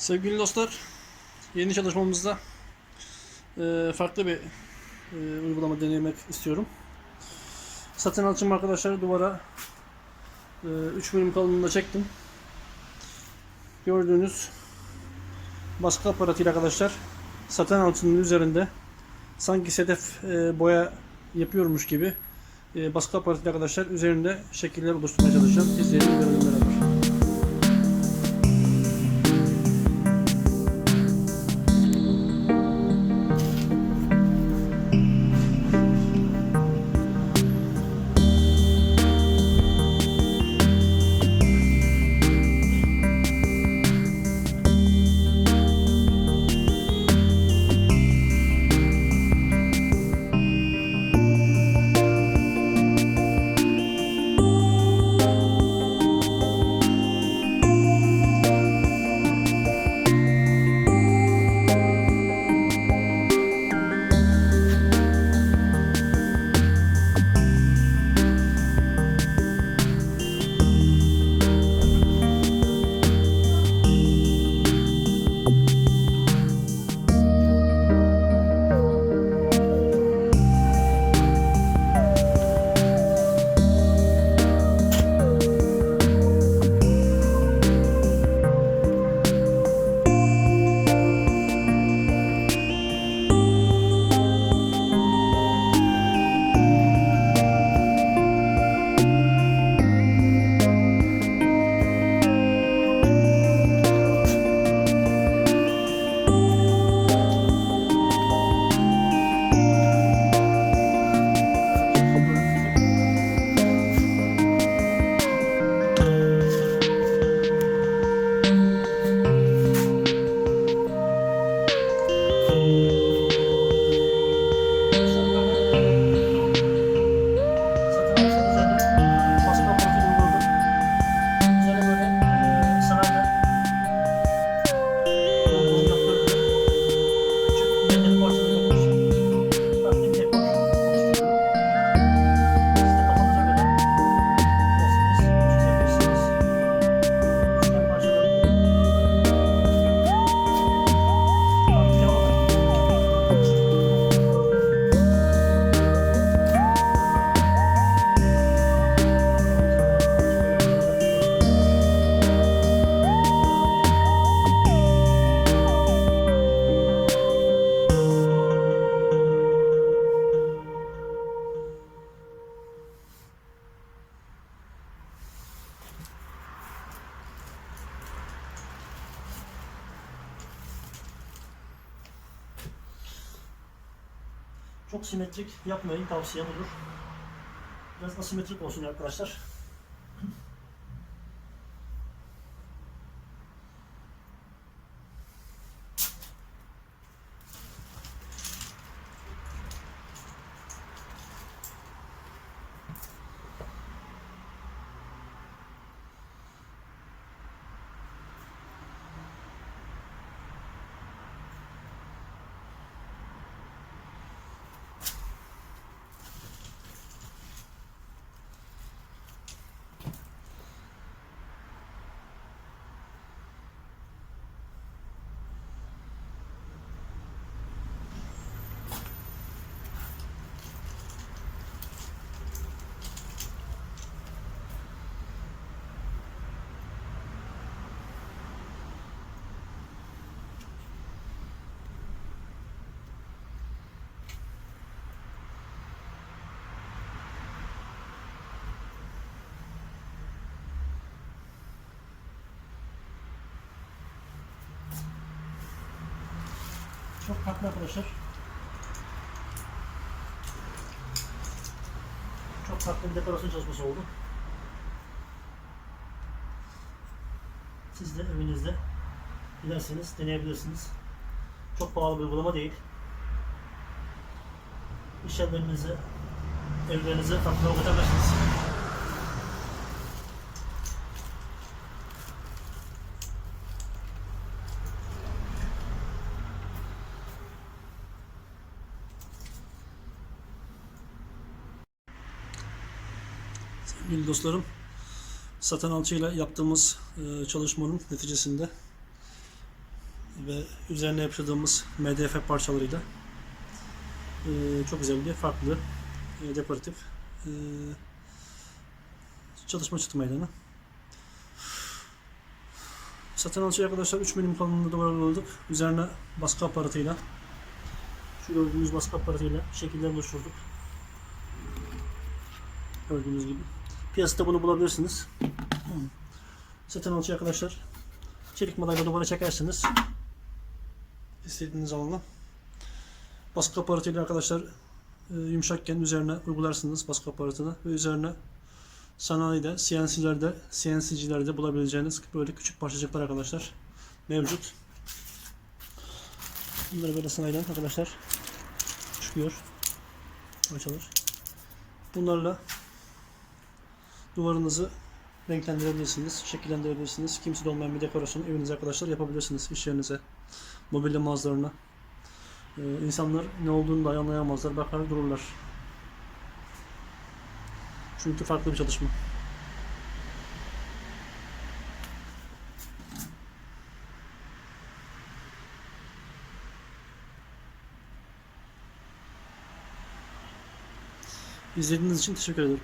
Sevgili dostlar, yeni çalışmamızda e, farklı bir e, uygulama denemek istiyorum. Satın alçım arkadaşlar duvara 3 milim kalınlığında çektim. Gördüğünüz baskı aparatıyla arkadaşlar satın alçının üzerinde sanki sedef e, boya yapıyormuş gibi e, baskı aparatıyla arkadaşlar üzerinde şekiller oluşturmaya çalışacağım. İzleyelim beraber. Çok simetrik yapmayın tavsiyem olur. Biraz asimetrik olsun arkadaşlar. Çok farklı arkadaşlar. Çok farklı bir dekorasyon çalışması oldu. Siz de evinizde dilerseniz deneyebilirsiniz. Çok pahalı bir uygulama değil. İş yerlerinize, evlerinize tatlı katabilirsiniz. Sevgili dostlarım, satan alçıyla yaptığımız e, çalışmanın neticesinde ve üzerine yapıştırdığımız MDF parçalarıyla e, çok güzel bir farklı e, dekoratif çalışma çıktı meydana. Satın alışı arkadaşlar 3 milim kalınlığında duvarladık. Üzerine baskı aparatıyla şu gördüğünüz baskı aparatıyla şekiller oluşturduk. Gördüğünüz gibi. Piyasada bunu bulabilirsiniz. Satın alışı arkadaşlar çelik madalya duvara çekersiniz. İstediğiniz alana. Baskı aparatıyla arkadaşlar e, yumuşakken üzerine uygularsınız baskı aparatını ve üzerine sanayide, CNC'lerde, CNC'cilerde bulabileceğiniz böyle küçük parçacıklar arkadaşlar mevcut. Bunları böyle sanayiden arkadaşlar çıkıyor. Açılır. Bunlarla duvarınızı renklendirebilirsiniz, şekillendirebilirsiniz. Kimse olmayan bir dekorasyon evinize arkadaşlar yapabilirsiniz iş yerinize, mobilya mağazalarına. Ee, insanlar ne olduğunu da anlayamazlar, bakar dururlar. Çünkü farklı bir çalışma. İzlediğiniz için teşekkür ederim.